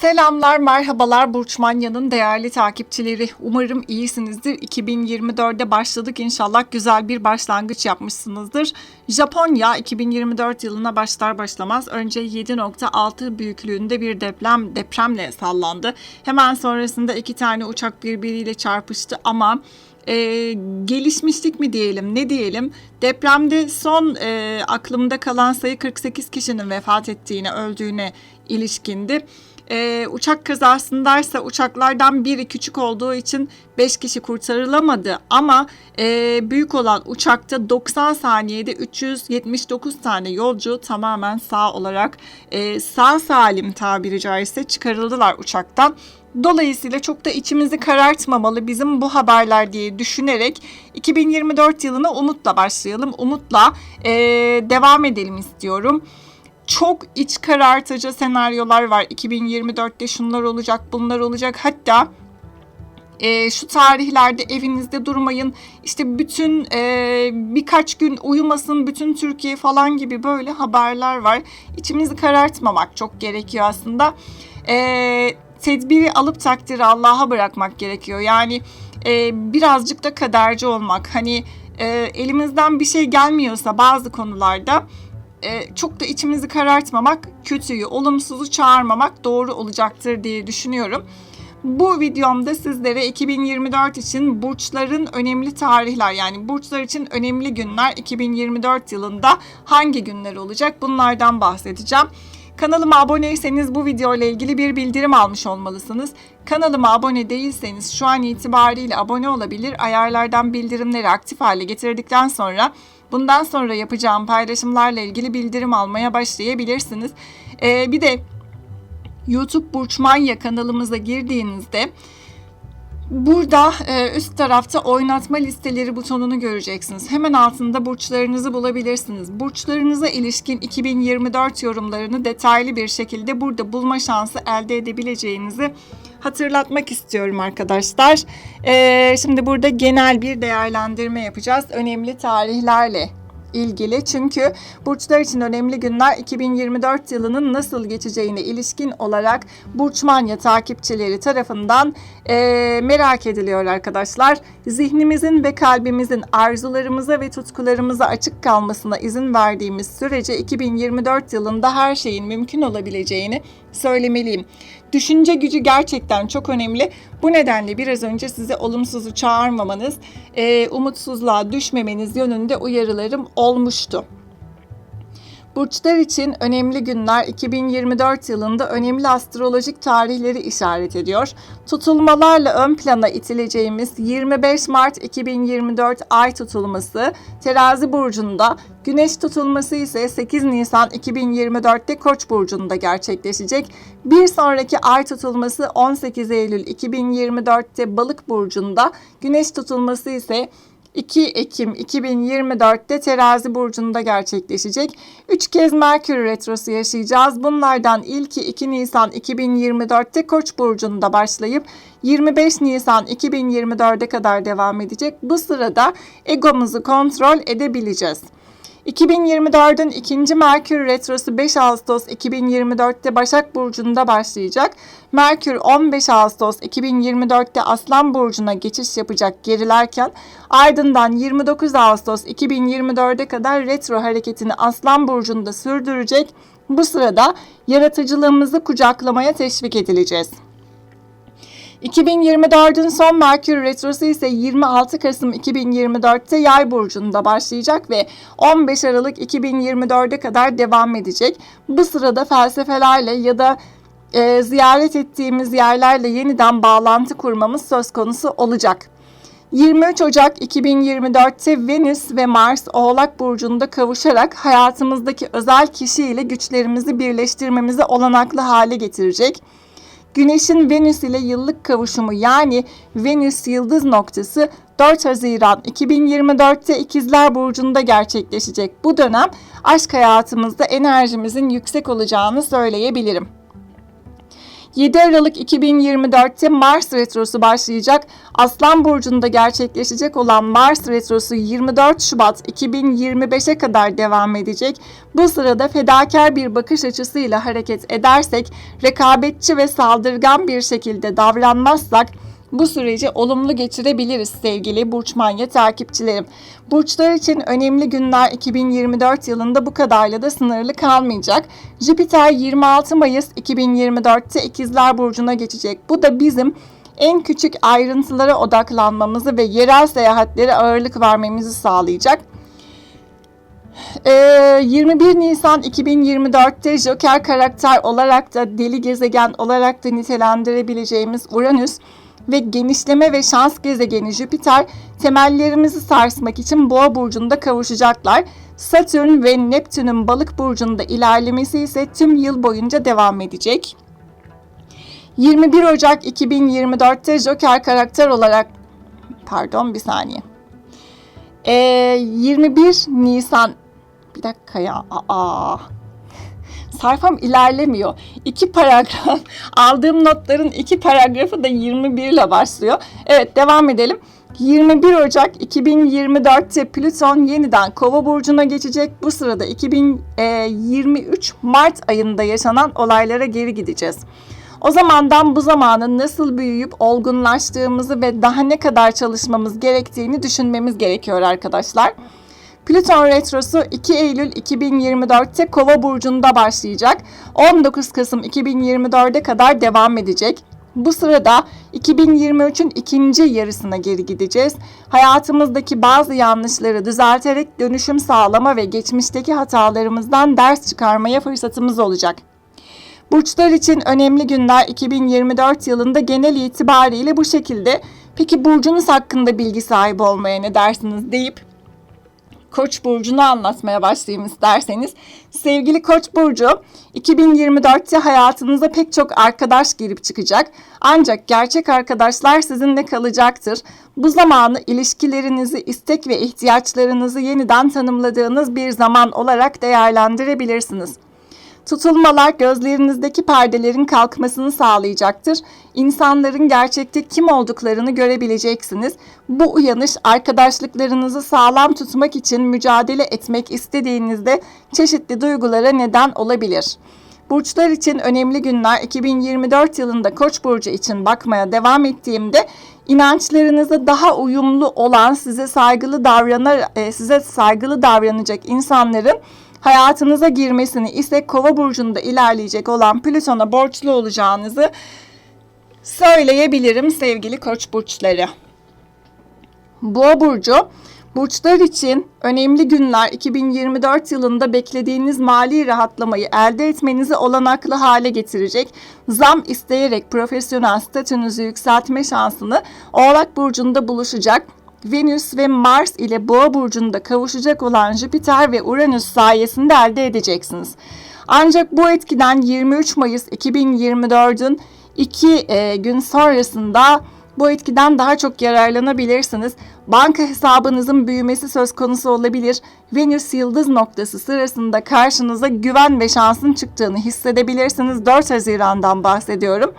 Selamlar, merhabalar Burç Manya'nın değerli takipçileri. Umarım iyisinizdir. 2024'de başladık inşallah güzel bir başlangıç yapmışsınızdır. Japonya 2024 yılına başlar başlamaz önce 7.6 büyüklüğünde bir deprem depremle sallandı. Hemen sonrasında iki tane uçak birbiriyle çarpıştı ama e, gelişmişlik mi diyelim ne diyelim depremde son e, aklımda kalan sayı 48 kişinin vefat ettiğine öldüğüne ilişkindi. E, uçak kazasındaysa uçaklardan biri küçük olduğu için 5 kişi kurtarılamadı ama e, büyük olan uçakta 90 saniyede 379 tane yolcu tamamen sağ olarak e, sağ salim tabiri caizse çıkarıldılar uçaktan. Dolayısıyla çok da içimizi karartmamalı bizim bu haberler diye düşünerek 2024 yılına umutla başlayalım. Umutla e, devam edelim istiyorum. Çok iç karartıcı senaryolar var. 2024'te şunlar olacak, bunlar olacak. Hatta e, şu tarihlerde evinizde durmayın. İşte bütün e, birkaç gün uyumasın bütün Türkiye falan gibi böyle haberler var. İçimizi karartmamak çok gerekiyor aslında. E, tedbiri alıp takdiri Allah'a bırakmak gerekiyor. Yani e, birazcık da kaderci olmak. Hani e, elimizden bir şey gelmiyorsa bazı konularda e, çok da içimizi karartmamak, kötüyü, olumsuzu çağırmamak doğru olacaktır diye düşünüyorum. Bu videomda sizlere 2024 için burçların önemli tarihler yani burçlar için önemli günler 2024 yılında hangi günler olacak bunlardan bahsedeceğim. Kanalıma aboneyseniz bu video ile ilgili bir bildirim almış olmalısınız. Kanalıma abone değilseniz şu an itibariyle abone olabilir. Ayarlardan bildirimleri aktif hale getirdikten sonra bundan sonra yapacağım paylaşımlarla ilgili bildirim almaya başlayabilirsiniz. Ee, bir de YouTube Burçmanya kanalımıza girdiğinizde Burada e, üst tarafta oynatma listeleri butonunu göreceksiniz. Hemen altında burçlarınızı bulabilirsiniz. Burçlarınıza ilişkin 2024 yorumlarını detaylı bir şekilde burada bulma şansı elde edebileceğinizi hatırlatmak istiyorum arkadaşlar. E, şimdi burada genel bir değerlendirme yapacağız. Önemli tarihlerle ilgili. Çünkü burçlar için önemli günler 2024 yılının nasıl geçeceğine ilişkin olarak Burçmanya takipçileri tarafından e, merak ediliyor arkadaşlar. Zihnimizin ve kalbimizin arzularımıza ve tutkularımıza açık kalmasına izin verdiğimiz sürece 2024 yılında her şeyin mümkün olabileceğini söylemeliyim. Düşünce gücü gerçekten çok önemli. Bu nedenle biraz önce size olumsuzu çağırmamanız, e, umutsuzluğa düşmemeniz yönünde uyarılarım olmuştu. Burçlar için önemli günler 2024 yılında önemli astrolojik tarihleri işaret ediyor. Tutulmalarla ön plana itileceğimiz 25 Mart 2024 ay tutulması Terazi burcunda, Güneş tutulması ise 8 Nisan 2024'te Koç burcunda gerçekleşecek. Bir sonraki ay tutulması 18 Eylül 2024'te Balık burcunda, Güneş tutulması ise 2 Ekim 2024'te Terazi burcunda gerçekleşecek. 3 kez Merkür retrosu yaşayacağız. Bunlardan ilki 2 Nisan 2024'te Koç burcunda başlayıp 25 Nisan 2024'e kadar devam edecek. Bu sırada egomuzu kontrol edebileceğiz. 2024'ün ikinci Merkür Retrosu 5 Ağustos 2024'te Başak Burcu'nda başlayacak. Merkür 15 Ağustos 2024'te Aslan Burcu'na geçiş yapacak gerilerken ardından 29 Ağustos 2024'e kadar retro hareketini Aslan Burcu'nda sürdürecek. Bu sırada yaratıcılığımızı kucaklamaya teşvik edileceğiz. 2024'ün son Merkür Retrosu ise 26 Kasım 2024'te Yay burcunda başlayacak ve 15 Aralık 2024'e kadar devam edecek. Bu sırada felsefelerle ya da e, ziyaret ettiğimiz yerlerle yeniden bağlantı kurmamız söz konusu olacak. 23 Ocak 2024'te Venüs ve Mars Oğlak Burcu'nda kavuşarak hayatımızdaki özel kişiyle güçlerimizi birleştirmemizi olanaklı hale getirecek. Güneşin Venüs ile yıllık kavuşumu yani Venüs yıldız noktası 4 Haziran 2024'te İkizler Burcu'nda gerçekleşecek. Bu dönem aşk hayatımızda enerjimizin yüksek olacağını söyleyebilirim. 7 Aralık 2024'te Mars Retrosu başlayacak. Aslan Burcu'nda gerçekleşecek olan Mars Retrosu 24 Şubat 2025'e kadar devam edecek. Bu sırada fedakar bir bakış açısıyla hareket edersek, rekabetçi ve saldırgan bir şekilde davranmazsak, bu süreci olumlu geçirebiliriz sevgili Burç Manya takipçilerim. Burçlar için önemli günler 2024 yılında bu kadarla da sınırlı kalmayacak. Jüpiter 26 Mayıs 2024'te İkizler Burcu'na geçecek. Bu da bizim en küçük ayrıntılara odaklanmamızı ve yerel seyahatlere ağırlık vermemizi sağlayacak. 21 Nisan 2024'te Joker karakter olarak da deli gezegen olarak da nitelendirebileceğimiz Uranüs ve genişleme ve şans gezegeni Jüpiter temellerimizi sarsmak için Boğa burcunda kavuşacaklar. Satürn ve Neptün'ün Balık burcunda ilerlemesi ise tüm yıl boyunca devam edecek. 21 Ocak 2024'te Joker karakter olarak pardon bir saniye. Ee, 21 Nisan bir dakika ya. Aa sayfam ilerlemiyor. İki paragraf, aldığım notların iki paragrafı da 21 ile başlıyor. Evet devam edelim. 21 Ocak 2024'te Plüton yeniden Kova burcuna geçecek. Bu sırada 2023 Mart ayında yaşanan olaylara geri gideceğiz. O zamandan bu zamanın nasıl büyüyüp olgunlaştığımızı ve daha ne kadar çalışmamız gerektiğini düşünmemiz gerekiyor arkadaşlar. Plüton Retrosu 2 Eylül 2024'te Kova burcunda başlayacak. 19 Kasım 2024'e kadar devam edecek. Bu sırada 2023'ün ikinci yarısına geri gideceğiz. Hayatımızdaki bazı yanlışları düzelterek dönüşüm sağlama ve geçmişteki hatalarımızdan ders çıkarmaya fırsatımız olacak. Burçlar için önemli günler 2024 yılında genel itibariyle bu şekilde. Peki burcunuz hakkında bilgi sahibi olmaya ne dersiniz deyip Koç burcunu anlatmaya başlayayım isterseniz. Sevgili Koç burcu, 2024'te hayatınıza pek çok arkadaş girip çıkacak. Ancak gerçek arkadaşlar sizinle kalacaktır. Bu zamanı ilişkilerinizi, istek ve ihtiyaçlarınızı yeniden tanımladığınız bir zaman olarak değerlendirebilirsiniz. Tutulmalar gözlerinizdeki perdelerin kalkmasını sağlayacaktır. İnsanların gerçekte kim olduklarını görebileceksiniz. Bu uyanış arkadaşlıklarınızı sağlam tutmak için mücadele etmek istediğinizde çeşitli duygulara neden olabilir. Burçlar için önemli günler 2024 yılında Koç burcu için bakmaya devam ettiğimde inançlarınıza daha uyumlu olan size saygılı davranar e, size saygılı davranacak insanların hayatınıza girmesini ise kova burcunda ilerleyecek olan Plüton'a borçlu olacağınızı söyleyebilirim sevgili koç burçları. Boğa burcu Burçlar için önemli günler 2024 yılında beklediğiniz mali rahatlamayı elde etmenizi olanaklı hale getirecek. Zam isteyerek profesyonel statünüzü yükseltme şansını Oğlak Burcu'nda buluşacak. Venüs ve Mars ile Boğa burcunda kavuşacak olan Jüpiter ve Uranüs sayesinde elde edeceksiniz. Ancak bu etkiden 23 Mayıs 2024'ün 2 e, gün sonrasında bu etkiden daha çok yararlanabilirsiniz. Banka hesabınızın büyümesi söz konusu olabilir. Venüs yıldız noktası sırasında karşınıza güven ve şansın çıktığını hissedebilirsiniz. 4 Haziran'dan bahsediyorum.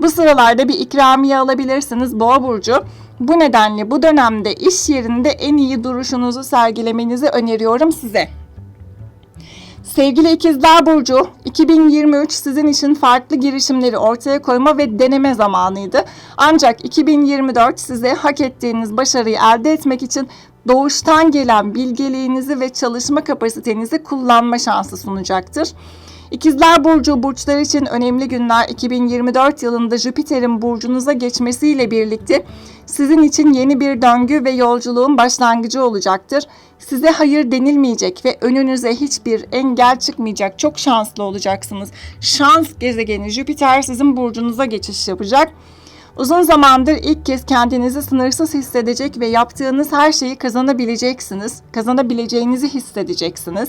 Bu sıralarda bir ikramiye alabilirsiniz Boğa burcu. Bu nedenle bu dönemde iş yerinde en iyi duruşunuzu sergilemenizi öneriyorum size. Sevgili ikizler burcu, 2023 sizin için farklı girişimleri ortaya koyma ve deneme zamanıydı. Ancak 2024 size hak ettiğiniz başarıyı elde etmek için doğuştan gelen bilgeliğinizi ve çalışma kapasitenizi kullanma şansı sunacaktır. İkizler Burcu burçlar için önemli günler 2024 yılında Jüpiter'in burcunuza geçmesiyle birlikte sizin için yeni bir döngü ve yolculuğun başlangıcı olacaktır. Size hayır denilmeyecek ve önünüze hiçbir engel çıkmayacak. Çok şanslı olacaksınız. Şans gezegeni Jüpiter sizin burcunuza geçiş yapacak. Uzun zamandır ilk kez kendinizi sınırsız hissedecek ve yaptığınız her şeyi kazanabileceksiniz. Kazanabileceğinizi hissedeceksiniz.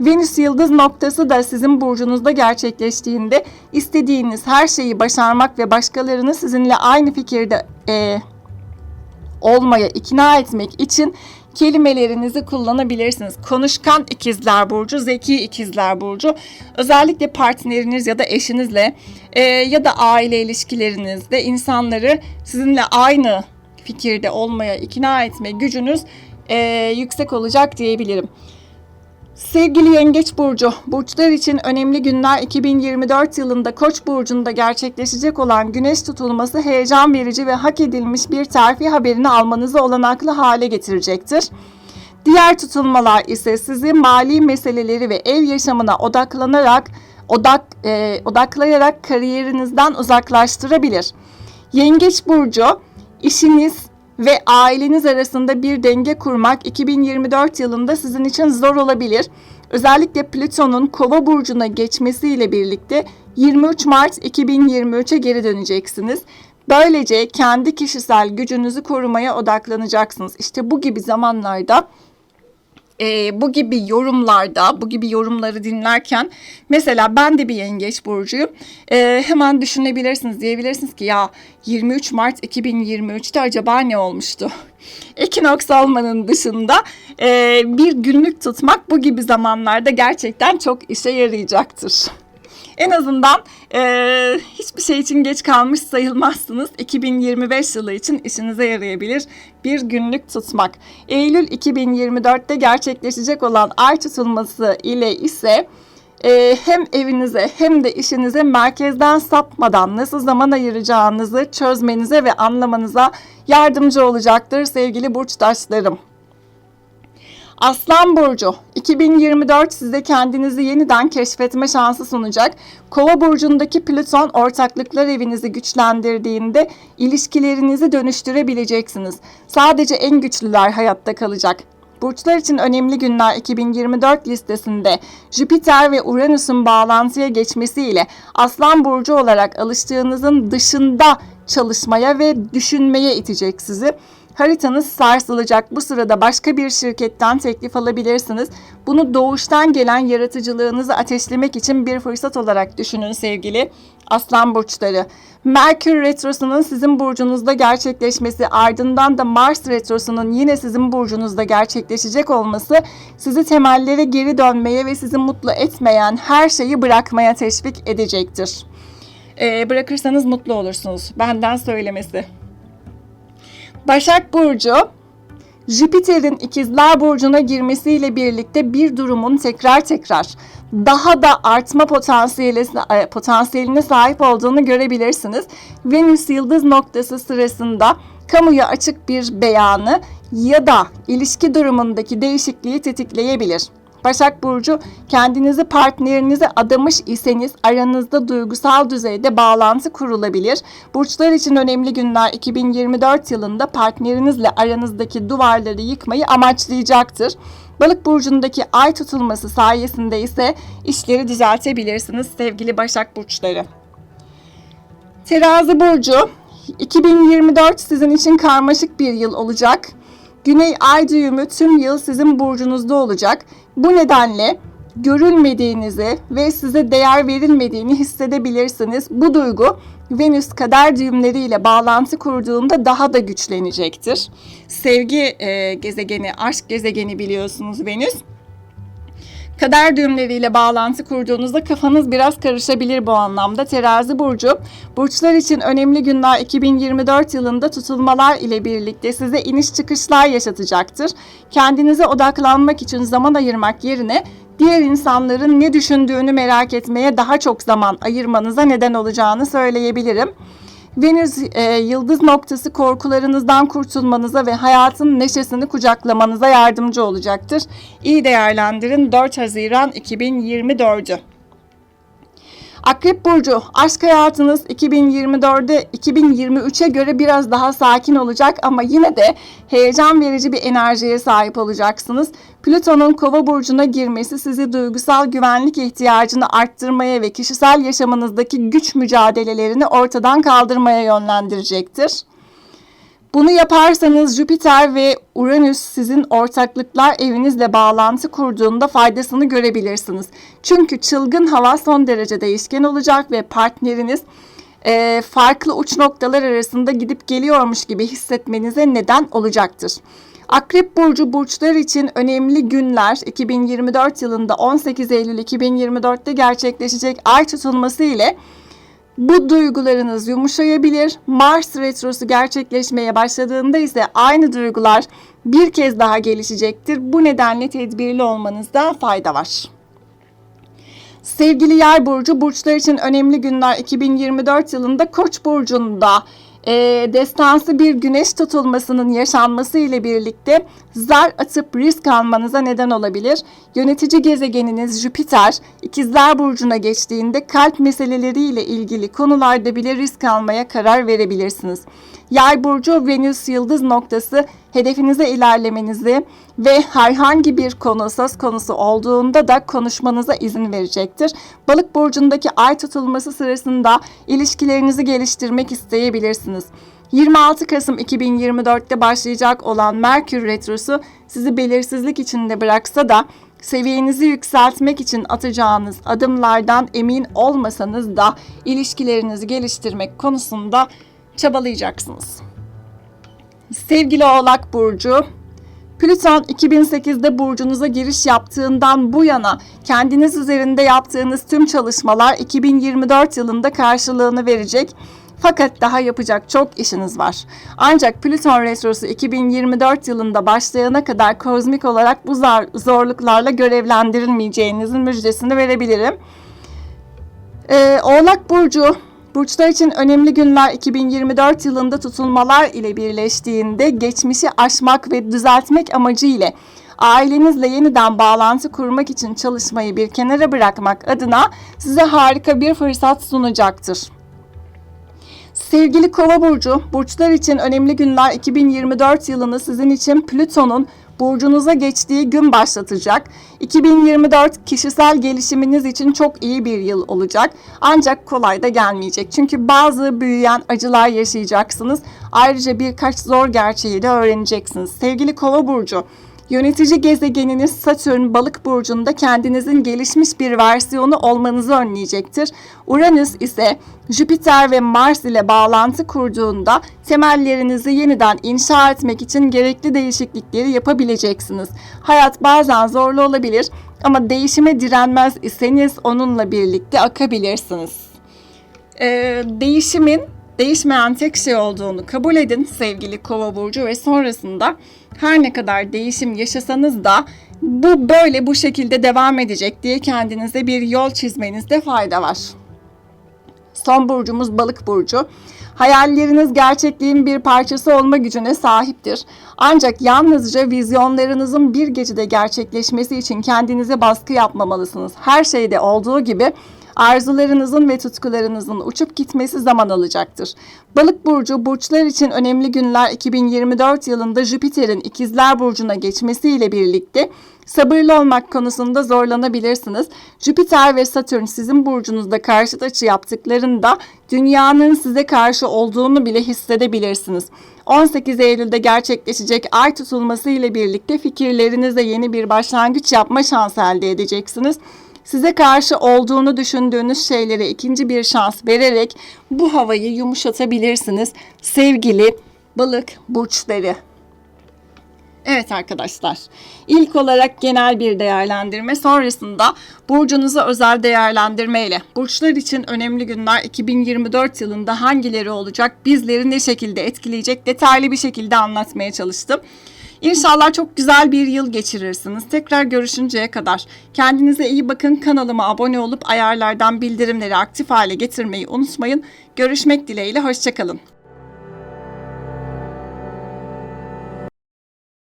Venüs yıldız noktası da sizin burcunuzda gerçekleştiğinde istediğiniz her şeyi başarmak ve başkalarını sizinle aynı fikirde e, olmaya ikna etmek için kelimelerinizi kullanabilirsiniz. Konuşkan ikizler burcu, zeki ikizler burcu. Özellikle partneriniz ya da eşinizle e, ya da aile ilişkilerinizde insanları sizinle aynı fikirde olmaya ikna etme gücünüz e, yüksek olacak diyebilirim. Sevgili Yengeç Burcu, burçlar için önemli günler 2024 yılında Koç burcunda gerçekleşecek olan güneş tutulması heyecan verici ve hak edilmiş bir terfi haberini almanızı olanaklı hale getirecektir. Diğer tutulmalar ise sizi mali meseleleri ve ev yaşamına odaklanarak odak e, odaklayarak kariyerinizden uzaklaştırabilir. Yengeç burcu işiniz ve aileniz arasında bir denge kurmak 2024 yılında sizin için zor olabilir. Özellikle Plüton'un Kova burcuna geçmesiyle birlikte 23 Mart 2023'e geri döneceksiniz. Böylece kendi kişisel gücünüzü korumaya odaklanacaksınız. İşte bu gibi zamanlarda e, bu gibi yorumlarda, bu gibi yorumları dinlerken mesela ben de bir yengeç burcuyum. E, hemen düşünebilirsiniz, diyebilirsiniz ki ya 23 Mart 2023'te acaba ne olmuştu? Ekinoks olmanın dışında e, bir günlük tutmak bu gibi zamanlarda gerçekten çok işe yarayacaktır. En azından e, hiçbir şey için geç kalmış sayılmazsınız. 2025 yılı için işinize yarayabilir bir günlük tutmak. Eylül 2024'te gerçekleşecek olan ay tutulması ile ise e, hem evinize hem de işinize merkezden sapmadan nasıl zaman ayıracağınızı çözmenize ve anlamanıza yardımcı olacaktır sevgili burçtaşlarım. Aslan Burcu 2024 size kendinizi yeniden keşfetme şansı sunacak. Kova burcundaki Plüton ortaklıklar evinizi güçlendirdiğinde ilişkilerinizi dönüştürebileceksiniz. Sadece en güçlüler hayatta kalacak. Burçlar için önemli günler 2024 listesinde Jüpiter ve Uranüs'ün bağlantıya geçmesiyle Aslan Burcu olarak alıştığınızın dışında çalışmaya ve düşünmeye itecek sizi. Haritanız sarsılacak. Bu sırada başka bir şirketten teklif alabilirsiniz. Bunu doğuştan gelen yaratıcılığınızı ateşlemek için bir fırsat olarak düşünün sevgili Aslan burçları. Merkür retrosunun sizin burcunuzda gerçekleşmesi, ardından da Mars retrosunun yine sizin burcunuzda gerçekleşecek olması sizi temellere geri dönmeye ve sizi mutlu etmeyen her şeyi bırakmaya teşvik edecektir. Ee, bırakırsanız mutlu olursunuz. Benden söylemesi. Başak Burcu Jüpiter'in ikizler burcuna girmesiyle birlikte bir durumun tekrar tekrar daha da artma potansiyeline, e, potansiyeline sahip olduğunu görebilirsiniz. Venüs yıldız noktası sırasında kamuya açık bir beyanı ya da ilişki durumundaki değişikliği tetikleyebilir. Başak Burcu kendinizi partnerinize adamış iseniz aranızda duygusal düzeyde bağlantı kurulabilir. Burçlar için önemli günler 2024 yılında partnerinizle aranızdaki duvarları yıkmayı amaçlayacaktır. Balık burcundaki ay tutulması sayesinde ise işleri düzeltebilirsiniz sevgili Başak burçları. Terazi burcu 2024 sizin için karmaşık bir yıl olacak. Güney ay düğümü tüm yıl sizin burcunuzda olacak. Bu nedenle görülmediğinizi ve size değer verilmediğini hissedebilirsiniz. Bu duygu Venüs kader düğümleriyle bağlantı kurduğunda daha da güçlenecektir. Sevgi e, gezegeni, aşk gezegeni biliyorsunuz Venüs kader düğümleriyle bağlantı kurduğunuzda kafanız biraz karışabilir bu anlamda. Terazi burcu burçlar için önemli günler 2024 yılında tutulmalar ile birlikte size iniş çıkışlar yaşatacaktır. Kendinize odaklanmak için zaman ayırmak yerine diğer insanların ne düşündüğünü merak etmeye daha çok zaman ayırmanıza neden olacağını söyleyebilirim. Venüs e, yıldız noktası korkularınızdan kurtulmanıza ve hayatın neşesini kucaklamanıza yardımcı olacaktır. İyi değerlendirin 4 Haziran 2024'ü. Akrep Burcu, aşk hayatınız 2024'de 2023'e göre biraz daha sakin olacak ama yine de heyecan verici bir enerjiye sahip olacaksınız. Plüton'un Kova burcuna girmesi sizi duygusal güvenlik ihtiyacını arttırmaya ve kişisel yaşamınızdaki güç mücadelelerini ortadan kaldırmaya yönlendirecektir. Bunu yaparsanız Jüpiter ve Uranüs sizin ortaklıklar evinizle bağlantı kurduğunda faydasını görebilirsiniz. Çünkü çılgın hava son derece değişken olacak ve partneriniz e, farklı uç noktalar arasında gidip geliyormuş gibi hissetmenize neden olacaktır. Akrep burcu burçlar için önemli günler 2024 yılında 18 Eylül 2024'te gerçekleşecek ay tutulması ile bu duygularınız yumuşayabilir. Mars retrosu gerçekleşmeye başladığında ise aynı duygular bir kez daha gelişecektir. Bu nedenle tedbirli olmanızda fayda var. Sevgili Yay burcu burçlar için önemli günler 2024 yılında Koç burcunda e, destansı bir güneş tutulmasının yaşanması ile birlikte zar atıp risk almanıza neden olabilir. Yönetici gezegeniniz Jüpiter ikizler burcuna geçtiğinde kalp meseleleriyle ilgili konularda bile risk almaya karar verebilirsiniz. Yay burcu Venüs yıldız noktası hedefinize ilerlemenizi ve herhangi bir konu söz konusu olduğunda da konuşmanıza izin verecektir. Balık burcundaki ay tutulması sırasında ilişkilerinizi geliştirmek isteyebilirsiniz. 26 Kasım 2024'te başlayacak olan Merkür Retrosu sizi belirsizlik içinde bıraksa da seviyenizi yükseltmek için atacağınız adımlardan emin olmasanız da ilişkilerinizi geliştirmek konusunda çabalayacaksınız. Sevgili Oğlak Burcu, Plüton 2008'de burcunuza giriş yaptığından bu yana kendiniz üzerinde yaptığınız tüm çalışmalar 2024 yılında karşılığını verecek. Fakat daha yapacak çok işiniz var. Ancak Plüton retrosu 2024 yılında başlayana kadar kozmik olarak bu zorluklarla görevlendirilmeyeceğinizin müjdesini verebilirim. Ee, Oğlak Burcu Burçlar için önemli günler 2024 yılında tutulmalar ile birleştiğinde geçmişi aşmak ve düzeltmek amacı ile ailenizle yeniden bağlantı kurmak için çalışmayı bir kenara bırakmak adına size harika bir fırsat sunacaktır. Sevgili Kova burcu, burçlar için önemli günler 2024 yılını sizin için Plüton'un burcunuza geçtiği gün başlatacak. 2024 kişisel gelişiminiz için çok iyi bir yıl olacak. Ancak kolay da gelmeyecek. Çünkü bazı büyüyen acılar yaşayacaksınız. Ayrıca birkaç zor gerçeği de öğreneceksiniz. Sevgili Kova burcu, Yönetici gezegeniniz Satürn balık burcunda kendinizin gelişmiş bir versiyonu olmanızı önleyecektir. Uranüs ise Jüpiter ve Mars ile bağlantı kurduğunda temellerinizi yeniden inşa etmek için gerekli değişiklikleri yapabileceksiniz. Hayat bazen zorlu olabilir ama değişime direnmez iseniz onunla birlikte akabilirsiniz. Ee, değişimin değişmeyen tek şey olduğunu kabul edin sevgili kova burcu ve sonrasında her ne kadar değişim yaşasanız da bu böyle bu şekilde devam edecek diye kendinize bir yol çizmenizde fayda var. Son burcumuz balık burcu. Hayalleriniz gerçekliğin bir parçası olma gücüne sahiptir. Ancak yalnızca vizyonlarınızın bir gecede gerçekleşmesi için kendinize baskı yapmamalısınız. Her şeyde olduğu gibi arzularınızın ve tutkularınızın uçup gitmesi zaman alacaktır. Balık burcu burçlar için önemli günler 2024 yılında Jüpiter'in ikizler burcuna geçmesiyle birlikte sabırlı olmak konusunda zorlanabilirsiniz. Jüpiter ve Satürn sizin burcunuzda karşıt açı yaptıklarında dünyanın size karşı olduğunu bile hissedebilirsiniz. 18 Eylül'de gerçekleşecek ay tutulması ile birlikte fikirlerinizde yeni bir başlangıç yapma şansı elde edeceksiniz size karşı olduğunu düşündüğünüz şeylere ikinci bir şans vererek bu havayı yumuşatabilirsiniz sevgili balık burçları. Evet arkadaşlar. İlk olarak genel bir değerlendirme sonrasında burcunuza özel değerlendirme ile burçlar için önemli günler 2024 yılında hangileri olacak, bizleri ne şekilde etkileyecek detaylı bir şekilde anlatmaya çalıştım. İnşallah çok güzel bir yıl geçirirsiniz. Tekrar görüşünceye kadar kendinize iyi bakın. Kanalıma abone olup ayarlardan bildirimleri aktif hale getirmeyi unutmayın. Görüşmek dileğiyle hoşçakalın.